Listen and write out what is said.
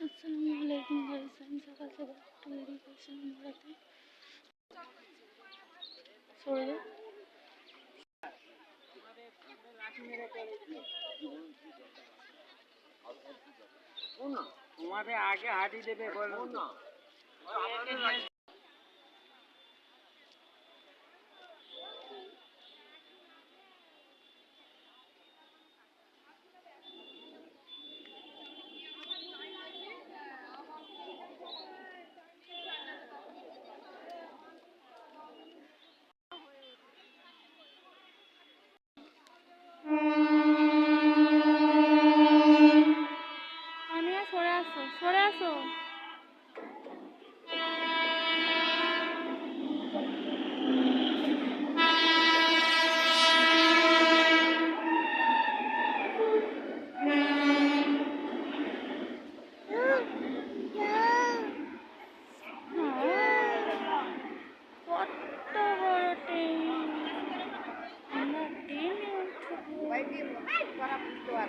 আসসালামু আলাইকুম গাইস আমি সকাল সকাল একটু বেরিয়ে গেছিলাম সরে তোমাদের আগে হাঁটি দেবে বলো। না